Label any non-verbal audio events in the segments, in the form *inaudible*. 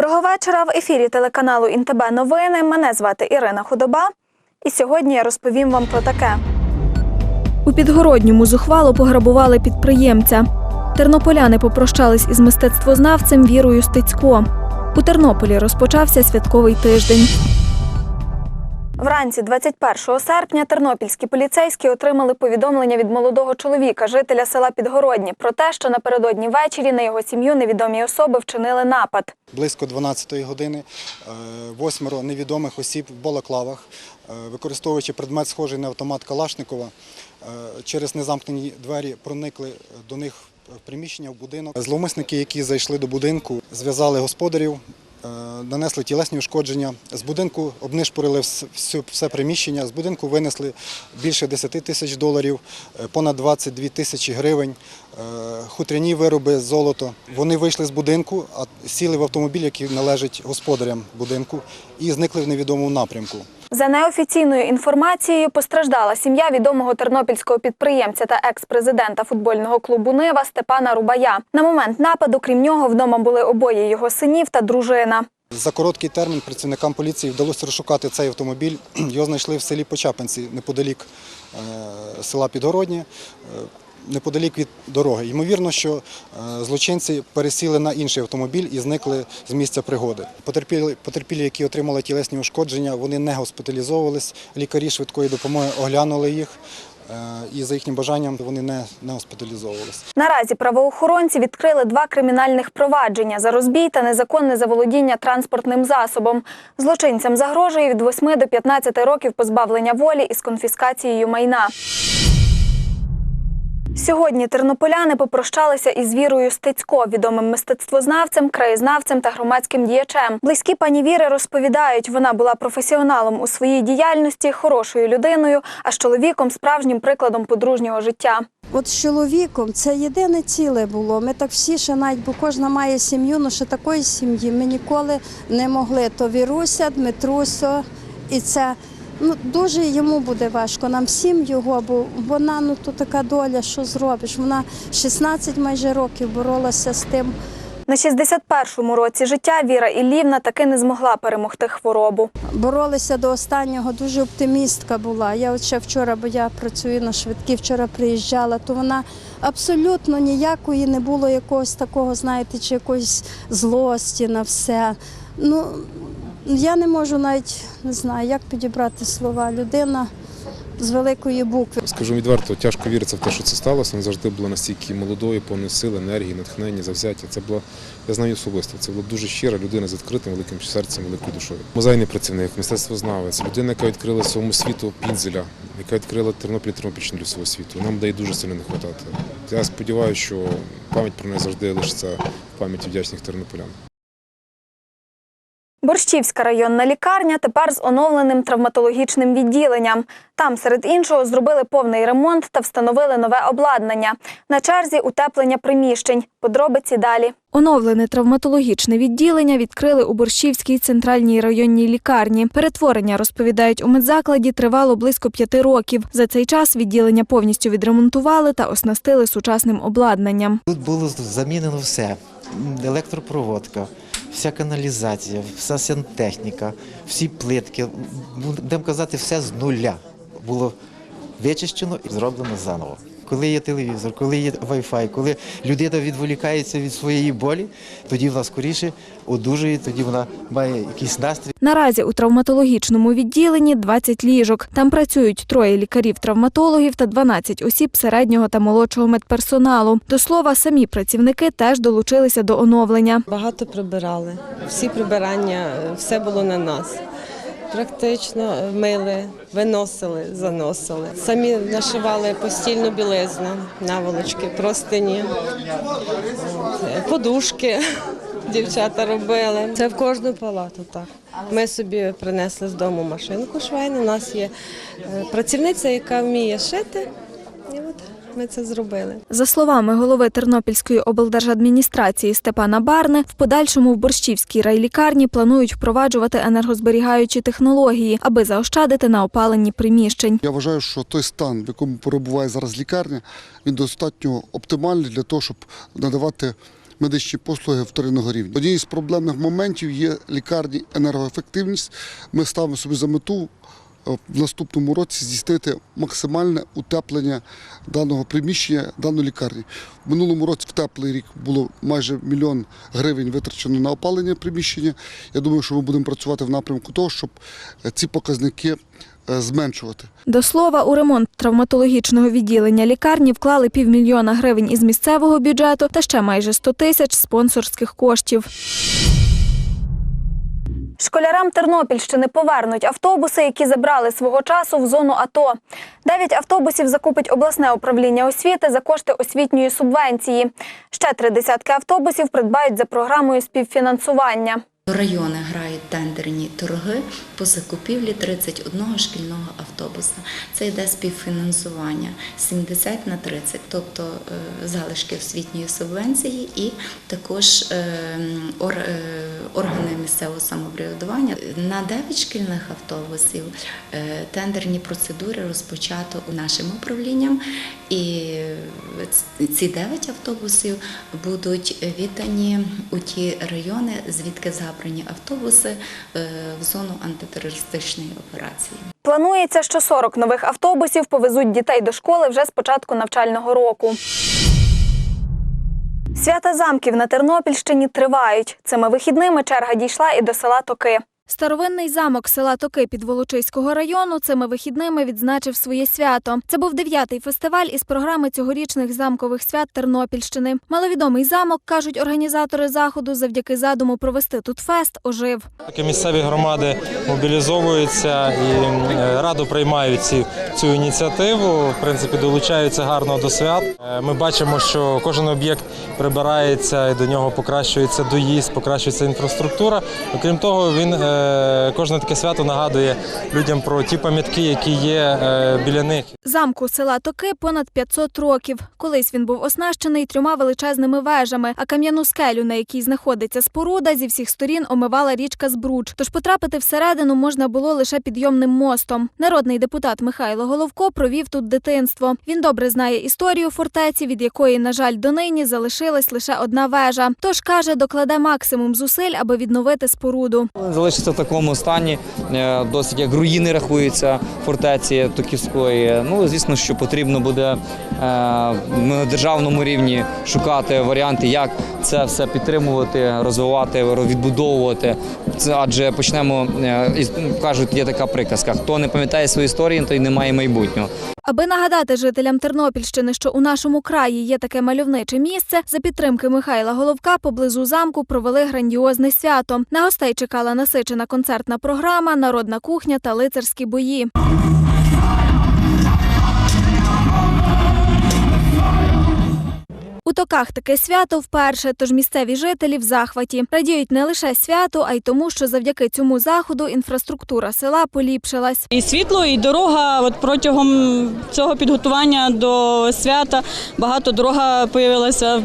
Доброго вечора. В ефірі телеканалу Інтебе новини. Мене звати Ірина Худоба. І сьогодні я розповім вам про таке. У Підгородньому зухвало пограбували підприємця. Тернополяни попрощались із мистецтвознавцем Вірою Стецько. У Тернополі розпочався святковий тиждень. Вранці 21 серпня тернопільські поліцейські отримали повідомлення від молодого чоловіка, жителя села Підгородні, про те, що напередодні ввечері на його сім'ю невідомі особи вчинили напад. Близько 12-ї години е, восьмеро невідомих осіб в балаклавах, е, використовуючи предмет, схожий на автомат Калашникова, е, через незамкнені двері проникли до них в приміщення в будинок. Зловмисники, які зайшли до будинку, зв'язали господарів, нанесли тілесні ушкодження. З будинку обнишпорили все приміщення, з будинку винесли більше 10 тисяч доларів, е, понад 22 тисячі гривень, е, хутряні вироби, золото. Вони вийшли з будинку, сіли в автомобіль, який належить господарям будинку, і зникли в невідомому напрямку. За неофіційною інформацією, постраждала сім'я відомого тернопільського підприємця та екс-президента футбольного клубу Нива Степана Рубая. На момент нападу, крім нього, вдома були обоє його синів та дружина. За короткий термін працівникам поліції вдалося розшукати цей автомобіль. Його знайшли в селі Почапинці, неподалік е, села Підгородні, е, неподалік від дороги. Ймовірно, що е, злочинці пересіли на інший автомобіль і зникли з місця пригоди. Потерпілі, потерпілі, які отримали тілесні ушкодження, вони не госпіталізовувались. Лікарі швидкої допомоги оглянули їх. е, І за їхнім бажанням вони не, не госпіталізовувалися. Наразі правоохоронці відкрили два кримінальних провадження за розбій та незаконне заволодіння транспортним засобом. Злочинцям загрожує від 8 до 15 років позбавлення волі із конфіскацією майна. Сьогодні тернополяни попрощалися із Вірою Стецько, відомим мистецтвознавцем, краєзнавцем та громадським діячем. Близькі пані Віри розповідають, вона була професіоналом у своїй діяльності, хорошою людиною, а з чоловіком справжнім прикладом подружнього життя. От з чоловіком це єдине ціле було. Ми так всі ще навіть, бо кожна має сім'ю, але ще такої сім'ї ми ніколи не могли. То Віруся, Дмитрусо, і це ну дуже йому буде важко. Нам всім його, бо вона ну то така доля, що зробиш. Вона 16 майже років боролася з тим. На 61-му році життя Віра Іллівна таки не змогла перемогти хворобу. Боролися до останнього, дуже оптимістка була. Я от ще вчора, бо я працюю на швидкій, вчора приїжджала, то вона абсолютно ніякої не було якогось такого, знаєте, чи якоїсь злості на все. Ну, я не можу навіть не знаю, як підібрати слова. Людина з великої букви. Скажу відверто, тяжко віриться в те, що це сталося. Вона завжди була настільки молодою, повною сили, енергії, натхнення, завзяття. Це була, я знаю особисто, це була дуже щира людина з відкритим великим серцем, великою душою. Музейний працівник, мистецтвознавець, людина, яка відкрила своєму світу Пінзеля, яка відкрила Тернопіль Тернопільщину для свого світу. Нам дає дуже сильно не вистачати. Я сподіваюся, що пам'ять про неї завжди лишиться в пам'яті вдячних тернополян. Борщівська районна лікарня тепер з оновленим травматологічним відділенням. Там, серед іншого, зробили повний ремонт та встановили нове обладнання. На черзі утеплення приміщень. Подробиці далі. Оновлене травматологічне відділення відкрили у Борщівській центральній районній лікарні. Перетворення, розповідають у медзакладі, тривало близько п'яти років. За цей час відділення повністю відремонтували та оснастили сучасним обладнанням. Тут було замінено все: електропроводка, вся каналізація, вся сантехніка, всі плитки. Будемо казати, все з нуля було вичищено і зроблено заново. Коли є телевізор, коли є Wi-Fi, коли людина відволікається від своєї болі, тоді вона скоріше одужує, тоді вона має якийсь настрій. Наразі у травматологічному відділенні 20 ліжок. Там працюють троє лікарів-травматологів та 12 осіб середнього та молодшого медперсоналу. До слова, самі працівники теж долучилися до оновлення. Багато прибирали. Всі прибирання, е, все було на нас. Практично е, мили, виносили, заносили. Самі нашивали постільну білизну, наволочки, простині, е, подушки. *laughs* Дівчата робили. Це в кожну палату. Так ми собі принесли з дому машинку швейну. У нас є е, працівниця, яка вміє шити. І от ми це зробили. За словами голови Тернопільської облдержадміністрації Степана Барни, в подальшому в Борщівській райлікарні планують впроваджувати енергозберігаючі технології, аби заощадити на опаленні приміщень. Я вважаю, що той стан, в якому перебуває зараз лікарня, він достатньо оптимальний для того, щоб надавати медичні послуги вторинного рівня. Однією з проблемних моментів є лікарні енергоефективність. Ми ставимо собі за мету в наступному році здійснити максимальне утеплення даного приміщення, даної лікарні. В минулому році в теплий рік було майже мільйон гривень витрачено на опалення приміщення. Я думаю, що ми будемо працювати в напрямку того, щоб е, ці показники е, зменшувати. До слова, у ремонт травматологічного відділення лікарні вклали півмільйона гривень із місцевого бюджету та ще майже 100 тисяч спонсорських коштів. Школярам Тернопільщини повернуть автобуси, які забрали свого часу в зону АТО. Дев'ять автобусів закупить обласне управління освіти за кошти освітньої субвенції. Ще три десятки автобусів придбають за програмою співфінансування. Райони грають тендерні торги по закупівлі 31 шкільного автобуса. Це йде співфінансування 70 на 30, тобто е, залишки освітньої субвенції і також е, е, органи місцевого самоврядування. На 9 шкільних автобусів тендерні процедури розпочато нашим управлінням, і ці 9 автобусів будуть віддані у ті райони, звідки забрані автобуси е, в зону антитерористичної операції. Планується, що 40 нових автобусів повезуть дітей до школи вже з початку навчального року. Свята замків на Тернопільщині тривають. Цими вихідними черга дійшла і до села Токи. Старовинний замок села Токи Підволочиського району цими вихідними відзначив своє свято. Це був дев'ятий фестиваль із програми цьогорічних замкових свят Тернопільщини. Маловідомий замок, кажуть організатори заходу, завдяки задуму провести тут фест, ожив. Такі місцеві громади мобілізовуються і е, радо приймають ці, цю ініціативу. В принципі, долучаються гарно до свят. Е, Ми бачимо, що кожен об'єкт прибирається і до нього покращується доїзд, покращується інфраструктура. Окрім того, він е, кожне таке свято нагадує людям про ті пам'ятки, які є е, біля них. Замку села Токи понад 500 років. Колись він був оснащений трьома величезними вежами, а кам'яну скелю, на якій знаходиться споруда, зі всіх сторін омивала річка Збруч. Тож потрапити всередину можна було лише підйомним мостом. Народний депутат Михайло Головко провів тут дитинство. Він добре знає історію фортеці, від якої, на жаль, донині залишилась лише одна вежа. Тож каже, докладе максимум зусиль, аби відновити споруду. Залишиться в такому стані, е, досить як руїни рахуються фортеці Токівської. Ну, звісно, що потрібно буде е, на державному рівні шукати варіанти, як це все підтримувати, розвивати, відбудовувати. Адже почнемо, е, кажуть, є така приказка: хто не пам'ятає свої історії, той не має майбутнього. Аби нагадати жителям Тернопільщини, що у нашому краї є таке мальовниче місце, за підтримки Михайла Головка поблизу замку провели грандіозне свято. На гостей чекала насичена концертна програма, народна кухня та лицарські бої. У токах таке свято вперше, тож місцеві жителі в захваті радіють не лише святу, а й тому, що завдяки цьому заходу інфраструктура села поліпшилась. І світло, і дорога. От протягом цього підготування до свята багато дорога з'явилася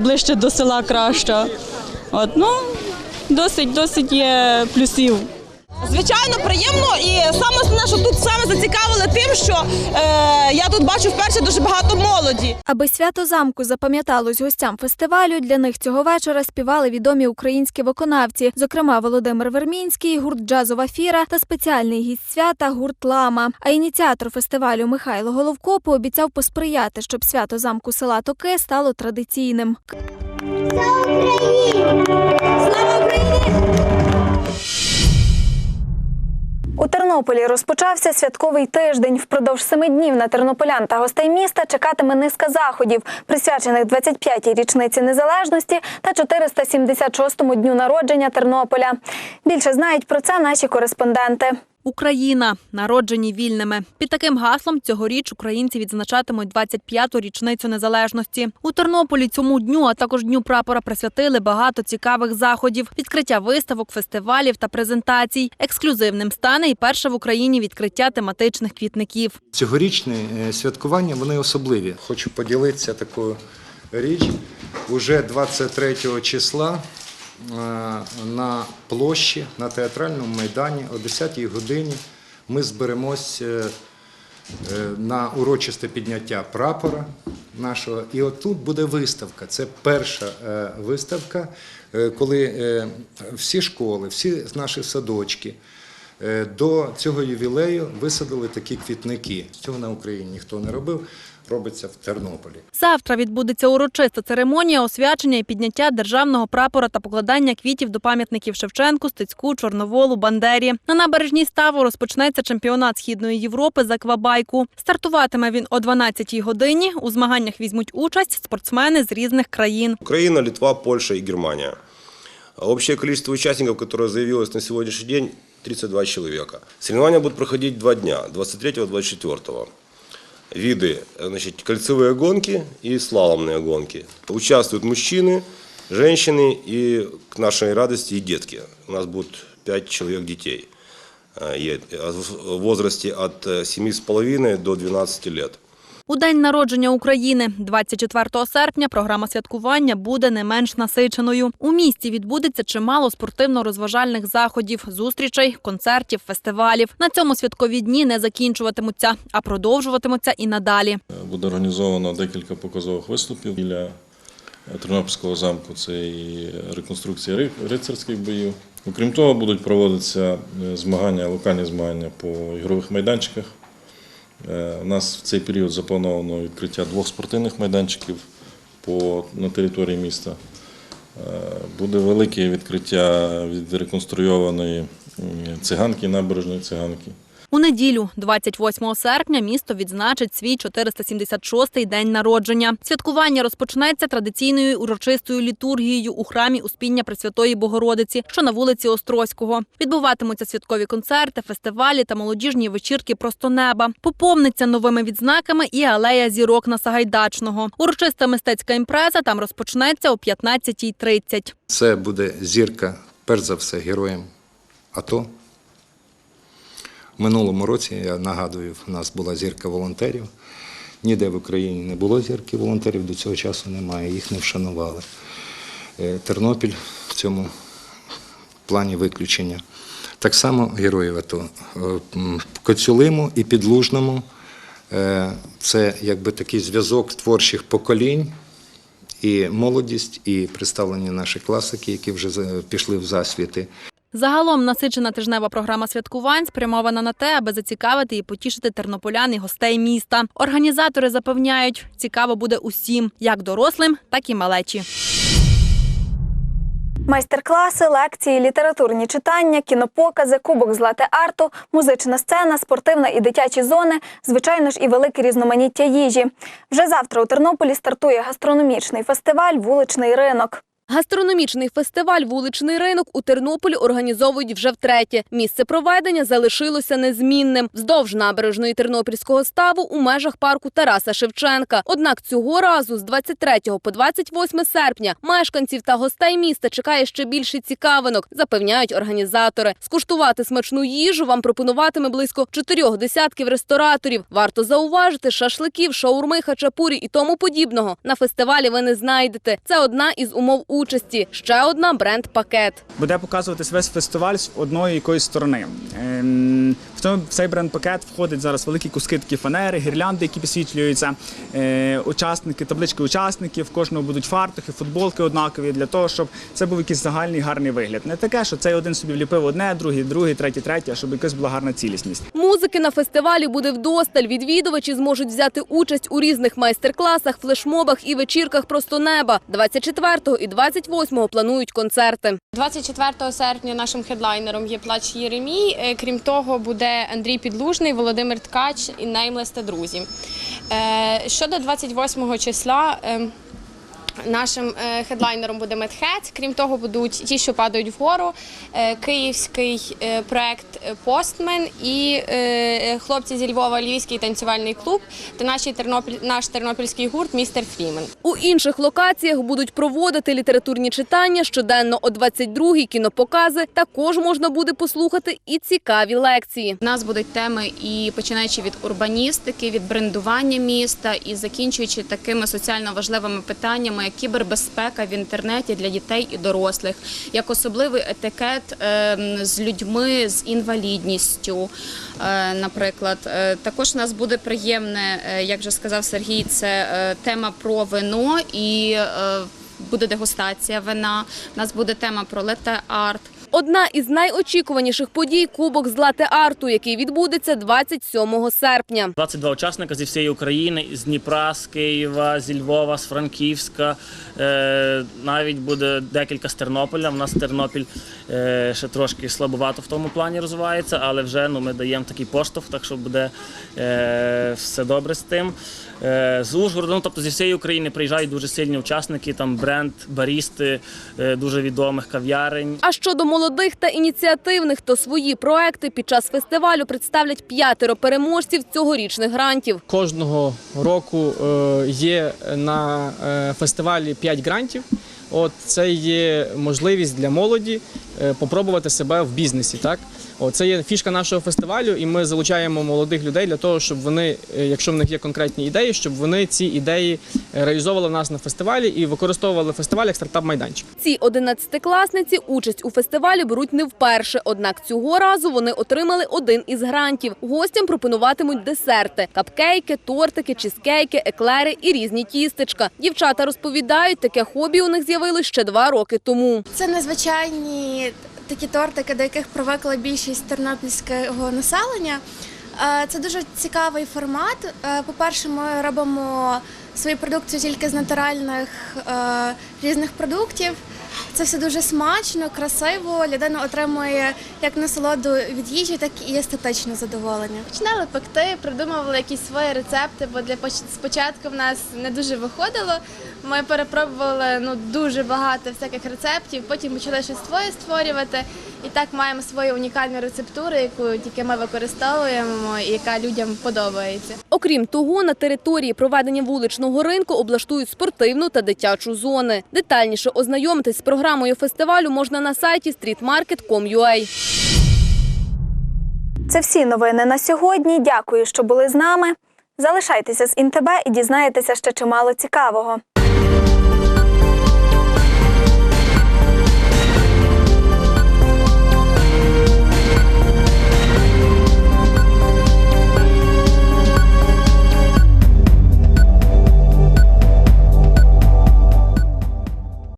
ближче до села краща. От ну досить, досить є плюсів. Звичайно, приємно і саме основне, що тут саме зацікавили тим, що е, я тут бачу вперше дуже багато молоді. Аби свято замку запам'яталось гостям фестивалю, для них цього вечора співали відомі українські виконавці, зокрема Володимир Вермінський, гурт Джазова фіра та спеціальний гість свята гурт Лама. А ініціатор фестивалю Михайло Головко пообіцяв посприяти, щоб свято замку села Токи стало традиційним. У Тернополі розпочався святковий тиждень. Впродовж семи днів на тернополян та гостей міста чекатиме низка заходів, присвячених 25-й річниці незалежності та 476-му дню народження Тернополя. Більше знають про це наші кореспонденти. Україна народжені вільними. Під таким гаслом цьогоріч українці відзначатимуть 25-ту річницю незалежності. У Тернополі цьому дню, а також дню прапора, присвятили багато цікавих заходів: відкриття виставок, фестивалів та презентацій. Ексклюзивним стане і перше в Україні відкриття тематичних квітників. Цьогорічні е, святкування вони особливі. Хочу поділитися такою річ. Уже 23 числа на площі на театральному майдані о 10-й годині ми зберемось е, е, на урочисте підняття прапора нашого. І отут буде виставка. Це перша е, виставка, е, коли е, всі школи, всі наші садочки е, до цього ювілею висадили такі квітники. Цього на Україні ніхто не робив, робиться в Тернополі. Завтра відбудеться урочиста церемонія освячення і підняття державного прапора та покладання квітів до пам'ятників Шевченку, Стецьку, Чорноволу, Бандері. На набережній ставу розпочнеться чемпіонат Східної Європи з аквабайку. Стартуватиме він о 12-й годині. У змаганнях візьмуть участь спортсмени з різних країн. Украина, Литва, Польша и Германия. А Общее количество участников, которое заявилось на сегодняшний день, 32 человека. Соревнования будут проходить два дня, 23-24. Виды, э, значит, кольцевые гонки и слаломные гонки. Участвуют мужчины, женщины и, к нашей радости, и детки. У нас будет 5 человек детей э, э, в возрасте от э, 7,5 до 12 лет. У день народження України, 24 серпня, програма святкування буде не менш насиченою. У місті відбудеться чимало спортивно-розважальних заходів, зустрічей, концертів, фестивалів. На цьому святкові дні не закінчуватимуться, а продовжуватимуться і надалі. Буде організовано декілька показових виступів біля Тернопільського замку. Це і реконструкція рицарських боїв. Окрім того, будуть проводитися е, змагання, локальні змагання по ігрових майданчиках. Е, У нас в цей період заплановано відкриття двох спортивних майданчиків на території міста. Е, Буде велике відкриття від реконструйованої циганки, набережної циганки. У неділю, 28 серпня, місто відзначить свій 476-й день народження. Святкування розпочнеться традиційною урочистою літургією у храмі Успіння Пресвятої Богородиці, що на вулиці Острозького. Відбуватимуться святкові концерти, фестивалі та молодіжні вечірки просто неба. Поповниться новими відзнаками і алея зірок на Сагайдачного. Урочиста мистецька імпреза там розпочнеться о 15.30. Це буде зірка, перш за все, героям АТО. Минулому році, я нагадую, в нас була зірка волонтерів. Ніде в Україні не було зірки волонтерів, до цього часу немає, їх не вшанували. Е, Тернопіль в цьому плані виключення. Так само героїв АТО. Е, Коцюлиму і Підлужному е, це якби такий зв'язок творчих поколінь і молодість, і представлені наші класики, які вже пішли в засвіти. Загалом насичена тижнева програма святкувань спрямована на те, аби зацікавити і потішити тернополян і гостей міста. Організатори запевняють, цікаво буде усім, як дорослим, так і малечі. Майстер-класи, лекції, літературні читання, кінопокази, кубок з лате-арту, музична сцена, спортивна і дитячі зони, звичайно ж, і велике різноманіття їжі. Вже завтра у Тернополі стартує гастрономічний фестиваль Вуличний ринок. Гастрономічний фестиваль Вуличний ринок у Тернополі організовують вже втретє. Місце проведення залишилося незмінним вздовж набережної Тернопільського ставу у межах парку Тараса Шевченка. Однак цього разу з 23 по 28 серпня мешканців та гостей міста чекає ще більше цікавинок, запевняють організатори. Скуштувати смачну їжу вам пропонуватиме близько чотирьох десятків рестораторів. Варто зауважити, шашликів, шаурми, хачапурі і тому подібного на фестивалі ви не знайдете. Це одна із умов участі. Ще одна бренд-пакет. буде показуватись весь фестиваль з одної якоїсь сторони. Ем, В цей бренд-пакет входить зараз великі куски такі фанери, гірлянди, які підсвітлюються, е, учасники, таблички учасників, кожного будуть фартухи, футболки однакові для того, щоб це був якийсь загальний гарний вигляд. Не таке, що цей один собі вліпив одне, другий, другий, третій, третє, а щоб якась була гарна цілісність. Музики на фестивалі буде вдосталь. Відвідувачі зможуть взяти участь у різних майстер-класах, флешмобах і вечірках просто неба. 24 і 28 планують концерти. 24 серпня нашим хедлайнером є плач Єремій. Е, Крім того, буде Андрій Підлужний, Володимир Ткач і Неймлес та друзі. Е, Щодо 28 числа. Нашим е, хедлайнером буде Медхед. Крім того, будуть ті, що падають вгору, е, київський е, проект Постмен і хлопці зі Львова Львівський танцювальний клуб та наші Тернопіль, наш тернопільський гурт Містер Фрімен. У інших локаціях будуть проводити літературні читання щоденно о 22-й кінопокази. Також можна буде послухати і цікаві лекції. У нас будуть теми і починаючи від урбаністики, від брендування міста і закінчуючи такими соціально важливими питаннями, як кібербезпека в інтернеті для дітей і дорослих, як особливий етикет ем, з людьми з інвалідністю. Е, Наприклад, Е, також у нас буде приємне, е, як вже сказав Сергій, це тема про вино і буде дегустація вина. У нас буде тема про лете-арт. Одна із найочікуваніших подій Кубок з лате-арту, який відбудеться 27 серпня. 22 учасника зі всієї України, з Дніпра, з Києва, зі Львова, з Франківська. Е, навіть буде декілька з Тернополя. У нас Тернопіль е, ще трошки слабовато в тому плані розвивається, але вже ну, ми даємо такий поштовх, так що буде е, все добре з тим. З Ужгороду, ну, тобто зі всієї України приїжджають дуже сильні учасники, там бренд, барісти дуже відомих кав'ярень. А щодо молодих та ініціативних, то свої проекти під час фестивалю представлять п'ятеро переможців цьогорічних грантів. Кожного року е, є на е, фестивалі п'ять грантів. От це є можливість для молоді спробувати попробувати себе в бізнесі. Так, це є фішка нашого фестивалю, і ми залучаємо молодих людей для того, щоб вони, е, якщо в них є конкретні ідеї, щоб вони ці ідеї е, реалізовували в нас на фестивалі і використовували фестиваль як стартап-майданчик. Ці одинадцятикласниці участь у фестивалі беруть не вперше. Однак цього разу вони отримали один із грантів. Гостям пропонуватимуть десерти: капкейки, тортики, чизкейки, еклери і різні тістечка. Дівчата розповідають, таке хобі у них з'явилось ще два роки тому. Це незвичайні такі тортики, до яких привикла більшість тернопільського населення. Е, Це дуже цікавий формат. Е, По-перше, ми робимо свою продукцію тільки з натуральних е, різних продуктів. Це все дуже смачно, красиво. Людина отримує як насолоду від їжі, так і естетичне задоволення. Починали пекти, придумували якісь свої рецепти, бо для спочатку в нас не дуже виходило. Ми перепробували ну дуже багато всяких рецептів, потім почали щось своє створювати. І так маємо свою унікальну рецептуру, яку тільки ми використовуємо і яка людям подобається. Окрім того, на території проведення вуличного ринку облаштують спортивну та дитячу зони. Детальніше ознайомитись з програмою фестивалю можна на сайті streetmarket.com.ua. Це всі новини на сьогодні. Дякую, що були з нами. Залишайтеся з ІНТБ і дізнаєтеся ще чимало цікавого.